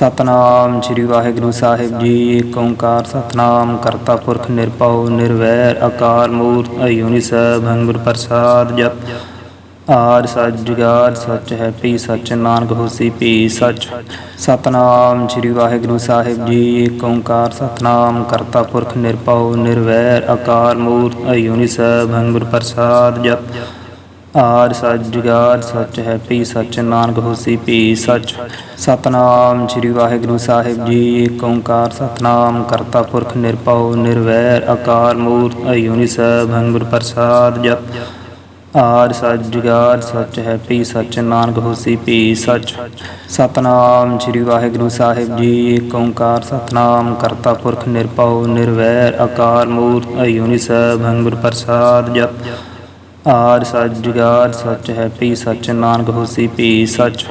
ਸਤਨਾਮ ਸ੍ਰੀ ਵਾਹਿਗੁਰੂ ਸਾਹਿਬ ਜੀ। ਏਕ ਓੰਕਾਰ ਸਤਨਾਮ ਕਰਤਾ ਪੁਰਖ ਨਿਰਭਉ ਨਿਰਵੈਰ ਅਕਾਲ ਮੂਰਤ ਅਜੂਨੀ ਸੈਭੰ ਗੁਰ ਪ੍ਰਸਾਦ ਜਪ। ਆਰ ਸੱਚ ਜੁਗਾਦ ਸੱਚ ਹੈ ਪੀ ਸੱਚ ਨਾਨਕ ਹੋਸੀ ਪੀ ਸੱਚ। ਸਤਨਾਮ ਸ੍ਰੀ ਵਾਹਿਗੁਰੂ ਸਾਹਿਬ ਜੀ। ਏਕ ਓੰਕਾਰ ਸਤਨਾਮ ਕਰਤਾ ਪੁਰਖ ਨਿਰਭਉ ਨਿਰਵੈਰ ਅਕਾਲ ਮੂਰਤ ਅਜੂਨੀ ਸੈਭੰ ਗੁਰ ਪ੍ਰਸਾਦ ਜਪ। ਆਰ ਸੱਚ ਜੁਗਾਦ ਸੱਚ ਹੈ ਪੀ ਸੱਚ, ਨਾਨਕ ਹੋਸੀ ਪੀ ਸੱਚ। ਸਤਨਾਮ ਸ੍ਰੀ ਵਾਹਿਗੁਰੂ ਸਾਹਿਬ ਜੀ ਏਕ ਓੰਕਾਰ ਸਤਨਾਮ ਕਰਤਾ ਪੁਰਖ ਨਿਰਭਉ, ਨਿਰਵੈਰ, ਅਕਾਲ ਮੂਰਤ ਅਜੂਨੀ ਸੈਭੰ ਗੁਰ ਪ੍ਰਸਾਦ ਜਪ। ਆਰ ਸੱਚ ਜੁਗਾਦ ਸੱਚ ਹੈ ਪੀ ਸੱਚ, ਨਾਨਕ ਹੋਸੀ ਪੀ ਸੱਚ। ਸਤਨਾਮ ਸ੍ਰੀ ਵਾਹਿਗੁਰੂ ਸਾਹਿਬ ਜੀ ਏਕ ਓੰਕਾਰ ਸਤਨਾਮ ਕਰਤਾ ਪੁਰਖ ਨਿਰਭਉ, ਨਿਰਵੈਰ, ਅਕਾਲ ਮੂਰਤ ਅਜੂਨੀ ਸੈਭੰ ਗੁਰ ਪ੍ਰਸਾਦ ਜਪ। ਆਰ ਸੱਚ, ਜੁਗਾਦ ਸੱਚ ਹੈ ਪੀ ਸੱਚ ਨਾਨਕ ਹੋਸੀ ਪੀ ਸੱਚ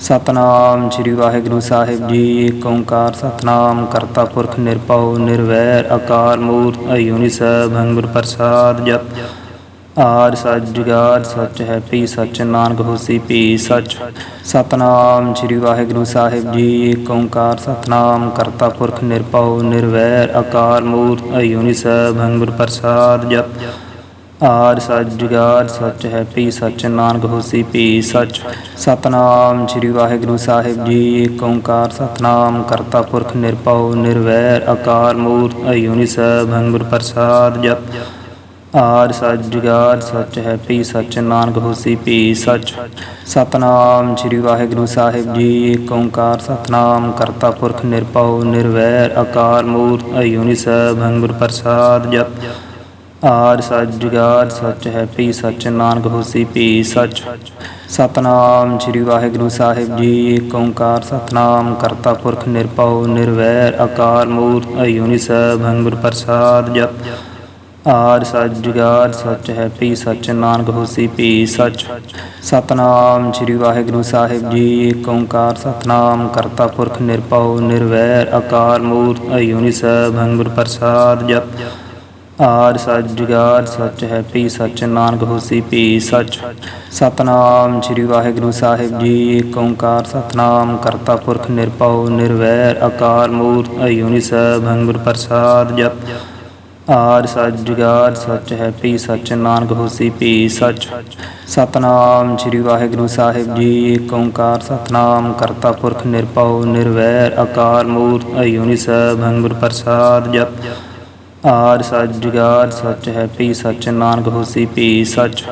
ਸਤਨਾਮ ਸ੍ਰੀ ਵਾਹਿਗੁਰੂ ਸਾਹਿਬ ਜੀ। ਏਕ ਓੰਕਾਰ ਸਤਨਾਮ ਕਰਤਾ ਪੁਰਖ ਨਿਰਭਉ, ਨਿਰਵੈਰ, ਅਕਾਲ ਮੂਰਤ ਅਜੂਨੀ ਸੈਭੰ ਗੁਰ ਪ੍ਰਸਾਦ ਜਪ। ਆਦ ਸੱਚ, ਜੁਗਾਦ ਸੱਚ ਹੈ ਪੀ ਸੱਚ ਨਾਨਕ ਹੋਸੀ ਪੀ ਸੱਚ ਸਤਨਾਮ ਸ੍ਰੀ ਵਾਹਿਗੁਰੂ ਸਾਹਿਬ ਜੀ। ਏਕ ਓੰਕਾਰ ਸਤਨਾਮ ਕਰਤਾ ਪੁਰਖ ਨਿਰਭਉ, ਨਿਰਵੈਰ, ਅਕਾਲ ਮੂਰਤ ਅਜੂਨੀ ਸੈਭੰ ਗੁਰ ਪ੍ਰਸਾਦ ਜਪ। ਆਦ ਸੱਚ ਜੁਗਾਦ ਸੱਚ ਹੈ ਪੀ ਸੱਚ ਨਾਨਕ ਹੋਸੀ ਪੀ ਸੱਚ। ਸਤਨਾਮ ਸ੍ਰੀ ਵਾਹਿਗੁਰੂ ਸਾਹਿਬ ਜੀ ਏਕ ਓੰਕਾਰ ਸਤਨਾਮ ਕਰਤਾ ਪੁਰਖ ਨਿਰਭਉ, ਨਿਰਵੈਰ, ਅਕਾਲ ਮੂਰਤ ਅਜੂਨੀ ਸੈਭੰ ਗੁਰ ਪ੍ਰਸਾਦ ਜਪ। ਆਦ ਸੱਚ ਜੁਗਾਦ ਸੱਚ ਹੈ ਪੀ ਸੱਚ ਨਾਨਕ ਹੋਸੀ ਪੀ ਸੱਚ। ਸਤਨਾਮ ਸ੍ਰੀ ਵਾਹਿਗੁਰੂ ਸਾਹਿਬ ਜੀ ਏਕ ਓੰਕਾਰ ਸਤਨਾਮ ਕਰਤਾ ਪੁਰਖ ਨਿਰਭਉ, ਨਿਰਵੈਰ, ਅਕਾਲ ਮੂਰਤ ਅਜੂਨੀ ਸੈਭੰ ਗੁਰ ਪ੍ਰਸਾਦ ਜਪ। ਆਰ ਸੱਚ ਜੁਗਾਦ ਸੱਚ ਹੈ ਪੀ ਸੱਚ, ਨਾਨਕ ਹੋਸੀ ਪੀ ਸੱਚ। ਸਤਨਾਮ ਸ੍ਰੀ ਵਾਹਿਗੁਰੂ ਸਾਹਿਬ ਜੀ ਏਕ ਓੰਕਾਰ ਸਤਨਾਮ ਕਰਤਾ ਪੁਰਖ ਨਿਰਭਉ, ਨਿਰਵੈਰ, ਅਕਾਲ ਮੂਰਤ ਅਜੂਨੀ ਸੈਭੰ ਗੁਰ ਪ੍ਰਸਾਦ ਜਪ। ਆਦ ਸੱਚ ਜੁਗਾਦ ਸੱਚ ਹੈ ਪੀ ਸੱਚ, ਨਾਨਕ ਹੋਸੀ ਪੀ ਸੱਚ। ਸਤਨਾਮ ਸ੍ਰੀ ਵਾਹਿਗੁਰੂ ਸਾਹਿਬ ਜੀ ਏਕ ਓੰਕਾਰ ਸਤਨਾਮ ਕਰਤਾ ਪੁਰਖ ਨਿਰਭਉ, ਨਿਰਵੈਰ, ਅਕਾਲ ਮੂਰਤ ਅਜੂਨੀ ਸੈਭੰ ਗੁਰ ਪ੍ਰਸਾਦ ਜਪ। ਆਰ ਸੱਚ ਜੁਗਾਦ ਸੱਚ ਹੈ ਪੀ ਸੱਚ, ਨਾਨਕ ਹੋਸੀ ਪੀ ਸੱਚ। ਸਤਨਾਮ ਸ੍ਰੀ ਵਾਹਿਗੁਰੂ ਸਾਹਿਬ ਜੀ ਏਕ ਓੰਕਾਰ ਸਤਨਾਮ ਕਰਤਾ ਪੁਰਖ ਨਿਰਭਉ, ਨਿਰਵੈਰ, ਅਕਾਲ ਮੂਰਤ ਅਜੂਨੀ ਸੈਭੰ ਗੁਰ ਪ੍ਰਸਾਦ ਜਪ। ਆਰ ਸੱਚ ਜੁਗਾਦ ਸੱਚ ਹੈ ਪੀ ਸੱਚ, ਨਾਨਕ ਹੋਸੀ ਪੀ ਸੱਚ। ਸਤਨਾਮ ਸ੍ਰੀ ਵਾਹਿਗੁਰੂ ਸਾਹਿਬ ਜੀ ਏਕ ਓੰਕਾਰ ਸਤਨਾਮ ਕਰਤਾ ਪੁਰਖ ਨਿਰਭਉ, ਨਿਰਵੈਰ, ਅਕਾਲ ਮੂਰਤ ਅਜੂਨੀ ਸੈਭੰ ਗੁਰ ਪ੍ਰਸਾਦ ਜਪ। ਆਰ ਸੱਚ ਸੱਚ ਹੈ ਪੀ ਸੱਚ, ਨਾਨਕ ਹੋਸੀ ਪੀ ਸੱਚ।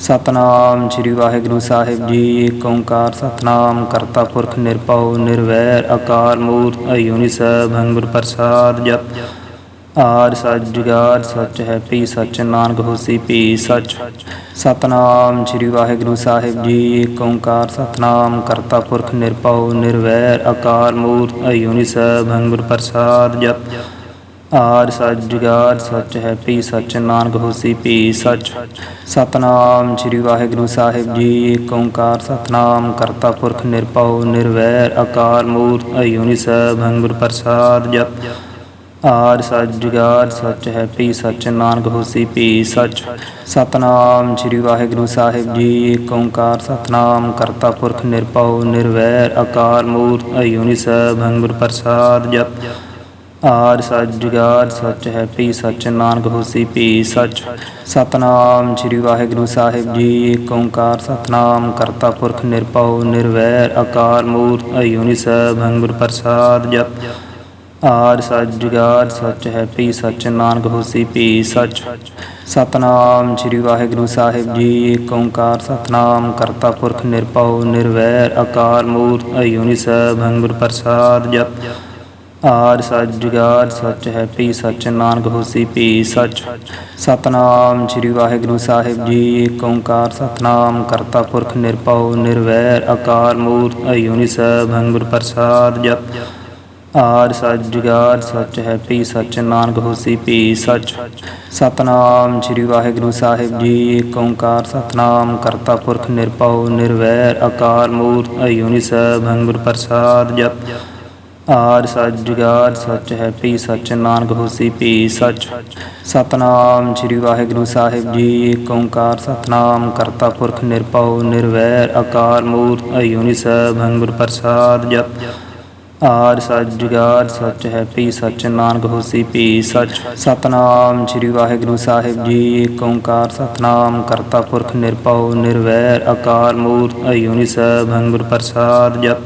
ਸਤਨਾਮ ਸ੍ਰੀ ਵਾਹਿਗੁਰੂ ਸਾਹਿਬ ਜੀ ਏਕ ਓੰਕਾਰ ਸਤਨਾਮ ਕਰਤਾ ਪੁਰਖ ਨਿਰਭਉ, ਨਿਰਵੈਰ, ਅਕਾਲ ਮੂਰਤ ਅਜੂਨੀ ਸੈਭੰ ਗੁਰ ਪ੍ਰਸਾਦ ਜਪ। ਆਰ ਸੱਚ ਸੱਚ ਹੈ ਪੀ ਸੱਚ, ਨਾਨਕ ਹੋਸੀ ਪੀ ਸੱਚ। ਸਤਨਾਮ ਸ੍ਰੀ ਵਾਹਿਗੁਰੂ ਸਾਹਿਬ ਜੀ ਏਕ ਓੰਕਾਰ ਸਤਨਾਮ ਕਰਤਾ ਪੁਰਖ ਨਿਰਭਉ, ਨਿਰਵੈਰ, ਅਕਾਲ ਮੂਰਤ ਅਜੂਨੀ ਸੈਭੰ ਗੁਰ ਪ੍ਰਸਾਦ ਜਪ। ਆਰ ਸੱਚ ਜੁਗਾਦ ਸੱਚ ਹੈ ਪੀ ਸੱਚ, ਨਾਨਕ ਹੋਸੀ ਪੀ ਸੱਚ। ਸਤਨਾਮ ਸ੍ਰੀ ਵਾਹਿਗੁਰੂ ਸਾਹਿਬ ਜੀ ਏਕ ਓੰਕਾਰ ਸਤਨਾਮ ਕਰਤਾ ਪੁਰਖ ਨਿਰਭਉ, ਨਿਰਵੈਰ ਅਕਾਲ ਮੂਰਤ ਅਜੂਨੀ ਸੈਭੰ ਗੁਰ ਪ੍ਰਸਾਦ ਜਪ। ਆਦ ਸੱਚ ਜੁਗਾਦ ਸੱਚ ਹੈ ਪੀ ਸੱਚ, ਨਾਨਕ ਹੋਸੀ ਪੀ ਸੱਚ। ਸਤਨਾਮ ਸ੍ਰੀ ਵਾਹਿਗੁਰੂ ਸਾਹਿਬ ਜੀ ਏਕ ਓੰਕਾਰ ਸਤਨਾਮ ਕਰਤਾ ਪੁਰਖ ਨਿਰਭਉ, ਨਿਰਵੈਰ ਅਕਾਲ ਮੂਰਤ ਅਜੂਨੀ ਸੈਭੰ ਗੁਰ ਪ੍ਰਸਾਦ ਜਪ। ਆਰ ਸੱਚ ਜੁਗਾਦ ਸੱਚ ਹੈ ਪੀ ਸੱਚ, ਨਾਨਕ ਹੋਸੀ ਪੀ ਸੱਚ। ਸਤਨਾਮ ਸ੍ਰੀ ਵਾਹਿਗੁਰੂ ਸਾਹਿਬ ਜੀ ਏਕ ਓੰਕਾਰ ਸਤਨਾਮ ਕਰਤਾ ਪੁਰਖ ਨਿਰਭਉ, ਨਿਰਵੈਰ, ਅਕਾਲ ਮੂਰਤ ਅਜੂਨੀ ਸੈਭੰ ਗੁਰ ਪ੍ਰਸਾਦ ਜਪ। ਆਰ ਸੱਚ ਜੁਗਾਦ ਸੱਚ ਹੈ ਪੀ ਸੱਚ, ਨਾਨਕ ਹੋਸੀ ਪੀ ਸੱਚ। ਸਤਨਾਮ ਸ੍ਰੀ ਵਾਹਿਗੁਰੂ ਸਾਹਿਬ ਜੀ ਏਕ ਓੰਕਾਰ ਸਤਨਾਮ ਕਰਤਾ ਪੁਰਖ ਨਿਰਭਉ, ਨਿਰਵੈਰ, ਅਕਾਲ ਮੂਰਤ ਅਜੂਨੀ ਸੈਭੰ ਗੁਰ ਪ੍ਰਸਾਦ ਜਪ। ਆਰ ਸੱਚ ਜੁਗਾਦ ਸੱਚ ਹੈ ਪੀ ਸੱਚ, ਨਾਨਕ ਹੋਸੀ ਪੀ ਸੱਚ। ਸਤਨਾਮ ਸ੍ਰੀ ਵਾਹਿਗੁਰੂ ਸਾਹਿਬ ਜੀ ਏਕ ਓੰਕਾਰ ਸਤਨਾਮ ਕਰਤਾ ਪੁਰਖ ਨਿਰਭਉ, ਨਿਰਵੈਰ ਅਕਾਲ ਮੂਰਤ ਅਜੂਨੀ ਸੈਭੰ ਗੁਰ ਪ੍ਰਸਾਦ ਜਪ। ਆਰ ਸੱਚ ਜੁਗਾਦ ਸੱਚ ਹੈ ਪੀ ਸੱਚ, ਨਾਨਕ ਹੋਸੀ ਪੀ ਸੱਚ। ਸਤਨਾਮ ਸ੍ਰੀ ਵਾਹਿਗੁਰੂ ਸਾਹਿਬ ਜੀ ਏਕ ਓੰਕਾਰ ਸਤਨਾਮ ਕਰਤਾ ਪੁਰਖ ਨਿਰਭਉ, ਨਿਰਵੈਰ ਅਕਾਲ ਮੂਰਤ ਅਜੂਨੀ ਸੈਭੰ ਗੁਰ ਪ੍ਰਸਾਦ ਜਪ। ਆਰ ਸੱਚ ਜੁਗਾਦ ਸੱਚ ਹੈ ਪੀ ਸੱਚ, ਨਾਨਕ ਹੋਸੀ ਪੀ ਸੱਚ। ਸਤਨਾਮ ਸ੍ਰੀ ਵਾਹਿਗੁਰੂ ਸਾਹਿਬ ਜੀ ਏਕ ਓੰਕਾਰ ਸਤਨਾਮ ਕਰਤਾ ਪੁਰਖ ਨਿਰਭਉ, ਨਿਰਵੈਰ, ਅਕਾਲ ਮੂਰਤ ਅਜੂਨੀ ਸੈਭੰ ਗੁਰ ਪ੍ਰਸਾਦ ਜਪ। ਆਦ ਸੱਚ ਜੁਗਾਦ ਸੱਚ ਹੈ ਪੀ ਸੱਚ, ਨਾਨਕ ਹੋਸੀ ਪੀ ਸੱਚ। ਸਤਨਾਮ ਸ੍ਰੀ ਵਾਹਿਗੁਰੂ ਸਾਹਿਬ ਜੀ ਏਕ ਓੰਕਾਰ ਸਤਨਾਮ ਕਰਤਾ ਪੁਰਖ ਨਿਰਭਉ, ਨਿਰਵੈਰ, ਅਕਾਲ ਮੂਰਤ ਅਜੂਨੀ ਸੈਭੰ ਗੁਰ ਪ੍ਰਸਾਦ ਜਪ।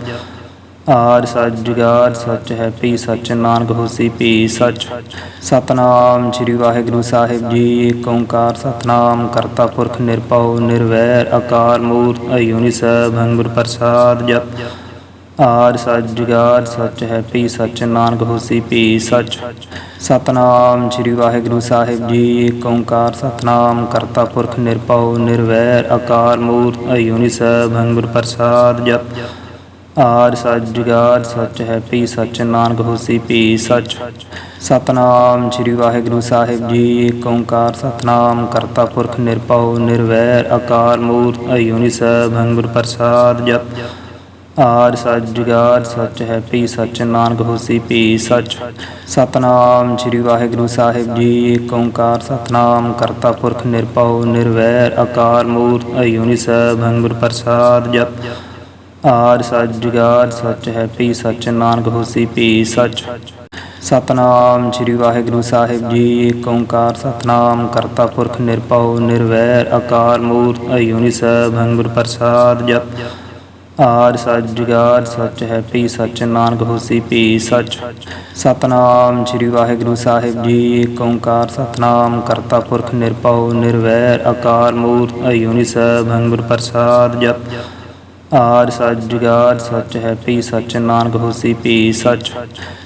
ਆਰ ਸੱਚ ਜੁਗਾਦ ਸੱਚ ਹੈ ਪੀ ਸੱਚ, ਨਾਨਕ ਹੋਸੀ ਪੀ ਸੱਚ। ਸਤਨਾਮ ਸ੍ਰੀ ਵਾਹਿਗੁਰੂ ਸਾਹਿਬ ਜੀ ਏਕ ਓੰਕਾਰ ਸਤਨਾਮ ਕਰਤਾ ਪੁਰਖ ਨਿਰਭਉ, ਨਿਰਵੈਰ ਅਕਾਲ ਮੂਰਤ ਅਜੂਨੀ ਸੈਭੰ ਗੁਰ ਪ੍ਰਸਾਦ ਜਪ। ਆਰ ਸੱਚ ਜੁਗਾਦ ਸੱਚ ਹੈ ਪੀ ਸੱਚ, ਨਾਨਕ ਹੋਸੀ ਪੀ ਸੱਚ। ਸਤਨਾਮ ਸ੍ਰੀ ਵਾਹਿਗੁਰੂ ਸਾਹਿਬ ਜੀ ਏਕ ਓੰਕਾਰ ਸਤਨਾਮ ਕਰਤਾ ਪੁਰਖ ਨਿਰਭਉ, ਨਿਰਵੈਰ ਅਕਾਲ ਮੂਰਤ ਅਜੂਨੀ ਸੈਭੰ ਗੁਰ ਪ੍ਰਸਾਦ ਜਪ। ਆਰ ਸੱਚ ਜੁਗਾਦ ਸੱਚ ਹੈ ਪੀ ਸੱਚ, ਨਾਨਕ ਹੋਸੀ ਪੀ ਸੱਚ। ਸਤਨਾਮ ਸ੍ਰੀ ਵਾਹਿਗੁਰੂ ਸਾਹਿਬ ਜੀ ਏਕ ਓੰਕਾਰ ਸਤਨਾਮ ਕਰਤਾ ਪੁਰਖ ਨਿਰਭਉ, ਨਿਰਵੈਰ ਅਕਾਲ ਮੂਰਤ ਅਜੂਨੀ ਸੈਭੰ ਗੁਰ ਪ੍ਰਸਾਦ ਜਪ। ਆਰ ਸੱਚ ਜੁਗਾਦ ਸੱਚ ਹੈ ਪੀ ਸੱਚ, ਨਾਨਕ ਹੋਸੀ ਪੀ ਸੱਚ। ਸਤਨਾਮ ਸ੍ਰੀ ਵਾਹਿਗੁਰੂ ਸਾਹਿਬ ਜੀ ਏਕ ਓੰਕਾਰ ਸਤਨਾਮ ਕਰਤਾ ਪੁਰਖ ਨਿਰਭਉ, ਨਿਰਵੈਰ ਅਕਾਲ ਮੂਰਤ ਅਜੂਨੀ ਸੈਭੰ ਗੁਰ ਪ੍ਰਸਾਦ ਜਪ। ਆਰ ਸੱਚ, ਜੁਗਾਦ ਸੱਚ ਹੈ ਪੀ ਸੱਚ ਨਾਨਕ ਹੋਸੀ ਪੀ ਸੱਚ। ਸਤਨਾਮ ਸ੍ਰੀ ਵਾਹਿਗੁਰੂ ਸਾਹਿਬ ਜੀ ਏਕ ਓੰਕਾਰ ਸਤਨਾਮ ਕਰਤਾ ਪੁਰਖ ਨਿਰਭਉ, ਨਿਰਵੈਰ ਅਕਾਲ ਮੂਰਤ ਅਜੂਨੀ ਸੈਭੰ ਗੁਰ ਪ੍ਰਸਾਦ ਜਪ। ਆਰ ਸੱਚ, ਜੁਗਾਦ ਸੱਚ ਹੈ ਪੀ ਸੱਚ ਨਾਨਕ ਹੋਸੀ ਪੀ ਸੱਚ। ਸਤਨਾਮ ਸ੍ਰੀ ਵਾਹਿਗੁਰੂ ਸਾਹਿਬ ਜੀ ਏਕ ਓੰਕਾਰ ਸਤਨਾਮ ਕਰਤਾ ਪੁਰਖ ਨਿਰਭਉ, ਨਿਰਵੈਰ ਅਕਾਲ ਮੂਰਤ ਅਜੂਨੀ ਸੈਭੰ ਗੁਰ ਪ੍ਰਸਾਦ ਜਪ। ਆਰ ਸੱਚ ਜੁਗਾਦ ਸੱਚ ਹੈ ਪੀ ਸੱਚ, ਨਾਨਕ ਹੋਸੀ ਪੀ ਸੱਚ।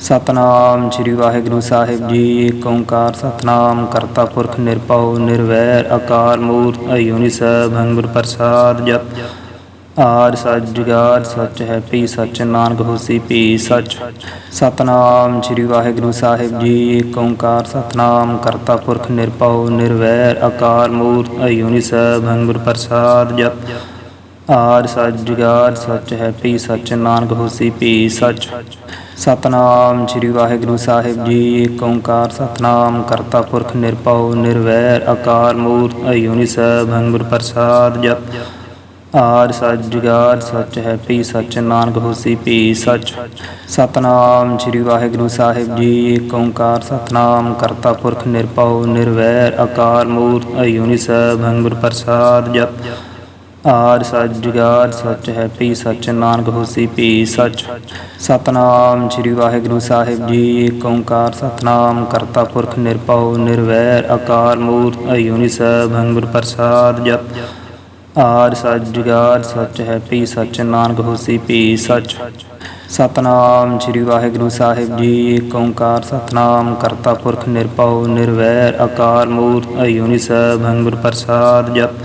ਸਤਨਾਮ ਸ੍ਰੀ ਵਾਹਿਗੁਰੂ ਸਾਹਿਬ ਜੀ ਏਕ ਓੰਕਾਰ ਸਤਨਾਮ ਕਰਤਾ ਪੁਰਖ ਨਿਰਭਉ, ਨਿਰਵੈਰ, ਅਕਾਲ ਮੂਰਤ ਅਜੂਨੀ ਸੈਭੰ ਗੁਰ ਪ੍ਰਸਾਦ ਜਪ। ਆਰ ਸੱਚ ਜੁਗਾਦ ਸੱਚ ਹੈ ਪੀ ਸੱਚ, ਨਾਨਕ ਹੋਸੀ ਪੀ ਸੱਚ। ਸਤਨਾਮ ਸ੍ਰੀ ਵਾਹਿਗੁਰੂ ਸਾਹਿਬ ਜੀ ਏਕ ਓੰਕਾਰ ਸਤਨਾਮ ਕਰਤਾ ਪੁਰਖ ਨਿਰਭਉ, ਨਿਰਵੈਰ, ਅਕਾਲ ਮੂਰਤ ਅਜੂਨੀ ਸੈਭੰ ਗੁਰ ਪ੍ਰਸਾਦ ਜਪ। ਆਦ ਸੱਚ ਜੁਗਾਦ ਸੱਚ ਹੈ ਪੀ ਸੱਚ, ਨਾਨਕ ਹੋਸੀ ਪੀ ਸੱਚ। ਸਤਨਾਮ ਸ੍ਰੀ ਵਾਹਿਗੁਰੂ ਸਾਹਿਬ ਜੀ ਏਕ ਓੰਕਾਰ ਸਤਨਾਮ ਕਰਤਾ ਪੁਰਖ ਨਿਰਭਉ, ਨਿਰਵੈਰ, ਅਕਾਲ ਮੂਰਤ ਅਜੂਨੀ ਸੈਭੰ ਗੁਰ ਪ੍ਰਸਾਦ ਜਪ। ਆਦ ਸੱਚ ਜੁਗਾਦ ਸੱਚ ਹੈ ਪੀ ਸੱਚ, ਨਾਨਕ ਹੋਸੀ ਪੀ ਸੱਚ। ਸਤਨਾਮ ਸ੍ਰੀ ਵਾਹਿਗੁਰੂ ਸਾਹਿਬ ਜੀ ਏਕ ਓੰਕਾਰ ਸਤਨਾਮ ਕਰਤਾ ਪੁਰਖ ਨਿਰਭਉ, ਨਿਰਵੈਰ, ਅਕਾਲ ਮੂਰਤ ਅਜੂਨੀ ਸੈਭੰ ਗੁਰ ਪ੍ਰਸਾਦ ਜਪ। ਆਰ ਸੱਚ ਜੁਗਾਦ ਸੱਚ ਹੈ ਪੀ ਸੱਚ, ਨਾਨਕ ਹੋਸੀ ਪੀ ਸੱਚ। ਸਤਨਾਮ ਸ੍ਰੀ ਵਾਹਿਗੁਰੂ ਸਾਹਿਬ ਜੀ ਏਕ ਓੰਕਾਰ ਸਤਨਾਮ, ਕਰਤਾ ਪੁਰਖ ਨਿਰਭਉ, ਨਿਰਵੈਰ, ਅਕਾਲ ਮੂਰਤ ਅਜੂਨੀ ਸੈਭੰ ਗੁਰ ਪ੍ਰਸਾਦ ਜਪ। ਆਦ ਸੱਚ ਜੁਗਾਦ ਸੱਚ ਹੈ ਪੀ ਸੱਚ, ਨਾਨਕ ਹੋਸੀ ਪੀ ਸੱਚ। ਸਤਨਾਮ ਸ੍ਰੀ ਵਾਹਿਗੁਰੂ ਸਾਹਿਬ ਜੀ ਏਕ ਓੰਕਾਰ ਸਤਨਾਮ, ਕਰਤਾ ਪੁਰਖ ਨਿਰਭਉ, ਨਿਰਵੈਰ, ਅਕਾਲ ਮੂਰਤ ਅਜੂਨੀ ਸੈਭੰ ਗੁਰ ਪ੍ਰਸਾਦ ਜਪ।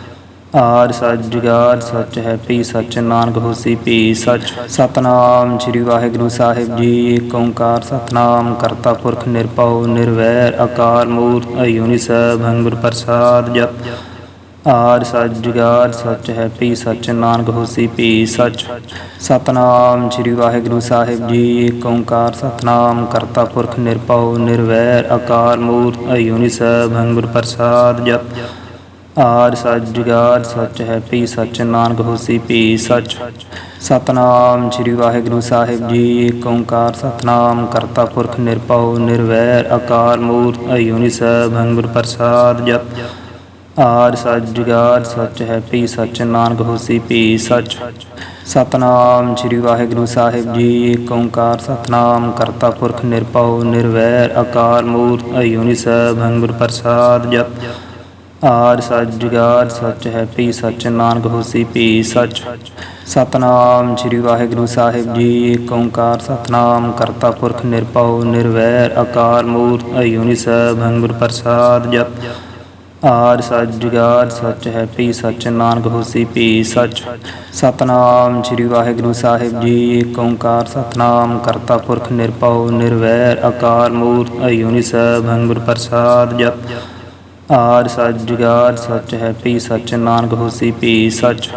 ਆਰ ਸੱਚ ਜੁਗਾਦ ਸੱਚ ਹੈ ਪੀ ਸੱਚ, ਨਾਨਕ ਹੋਸੀ ਪੀ ਸੱਚ। ਸਤਨਾਮ ਸ੍ਰੀ ਵਾਹਿਗੁਰੂ ਸਾਹਿਬ ਜੀ ਏਕ ਓੰਕਾਰ ਸਤਨਾਮ ਕਰਤਾ ਪੁਰਖ ਨਿਰਭਉ, ਨਿਰਵੈਰ, ਅਕਾਲ ਮੂਰਤ ਅਜੂਨੀ ਸੈਭੰ ਗੁਰ ਪ੍ਰਸਾਦ ਜਪ। ਆਰ ਸੱਚ ਜੁਗਾਦ ਸੱਚ ਹੈ ਪੀ ਸੱਚ, ਨਾਨਕ ਹੋਸੀ ਪੀ ਸੱਚ। ਸਤਨਾਮ ਸ੍ਰੀ ਵਾਹਿਗੁਰੂ ਸਾਹਿਬ ਜੀ ਏਕ ਓੰਕਾਰ ਸਤਨਾਮ ਕਰਤਾ ਪੁਰਖ ਨਿਰਭਉ, ਨਿਰਵੈਰ, ਅਕਾਲ ਮੂਰਤ ਅਜੂਨੀ ਸੈਭੰ ਗੁਰ ਪ੍ਰਸਾਦ ਜਪ। ਆਰ ਸੱਚ ਜੁਗਾਦ ਸੱਚ ਹੈ ਪੀ ਸੱਚ ਨਾਨਕ ਹੋਸੀ ਪੀ ਸੱਚ। ਸਤਨਾਮ ਸ੍ਰੀ ਵਾਹਿਗੁਰੂ ਸਾਹਿਬ ਜੀ ਏਕ ਓੰਕਾਰ ਸਤਨਾਮ ਕਰਤਾ ਪੁਰਖ ਨਿਰਭਉ, ਨਿਰਵੈਰ, ਅਕਾਲ ਮੂਰਤ ਅਜੂਨੀ ਸੈਭੰ ਗੁਰ ਪ੍ਰਸਾਦ ਜਪ। ਆਦ ਸੱਚ ਜੁਗਾਦ ਸੱਚ ਹੈ ਪੀ ਸੱਚ ਨਾਨਕ ਹੋਸੀ ਪੀ ਸੱਚ। ਸਤਨਾਮ ਸ੍ਰੀ ਵਾਹਿਗੁਰੂ ਸਾਹਿਬ ਜੀ ਏਕ ਓੰਕਾਰ ਸਤਨਾਮ ਕਰਤਾ ਪੁਰਖ ਨਿਰਭਉ, ਨਿਰਵੈਰ, ਅਕਾਲ ਮੂਰਤ ਅਜੂਨੀ ਸੈਭੰ ਗੁਰ ਪ੍ਰਸਾਦ ਜਪ। ਆਰ ਸੱਚ ਜੁਗਾਰ ਸੱਚ ਹੈ ਪੀ ਸੱਚ ਨਾਨਕ ਹੋਸੀ ਪੀ ਸੱਚ। ਸਤਨਾਮ ਸ੍ਰੀ ਵਾਹਿਗੁਰੂ ਸਾਹਿਬ ਜੀ ਏਕ ਓੰਕਾਰ ਸਤਨਾਮ ਕਰਤਾ ਪੁਰਖ ਨਿਰਭਉ, ਨਿਰਵੈਰ ਅਕਾਰ ਮੂਰਤ ਅਯੂਨੀ ਸਭ ਹੰਗੁਰ ਪ੍ਰਸਾਦ ਜਪ। ਆਰ ਸੱਚ ਜੁਗਾਰ ਸੱਚ ਹੈ ਪੀ ਸੱਚ ਨਾਨਕ ਹੋਸੀ ਪੀ ਸੱਚ। ਸਤਨਾਮ ਸ੍ਰੀ ਵਾਹਿਗੁਰੂ ਸਾਹਿਬ ਜੀ ਏਕ ਓੰਕਾਰ ਸਤਨਾਮ ਕਰਤਾ ਪੁਰਖ ਨਿਰਭਉ, ਨਿਰਵੈਰ ਅਕਾਰ ਮੂਰਤ ਅਯੂਨੀ ਸਭ ਹੰਗੁਰ ਪ੍ਰਸਾਦ ਜਪ। ਆਰ ਸੱਚ ਜੁਗਾਰ ਸੱਚ ਹੈ ਭੀ ਸੱਚ ਨਾਨਕ ਹੋਸੀ ਭੀ ਸੱਚ।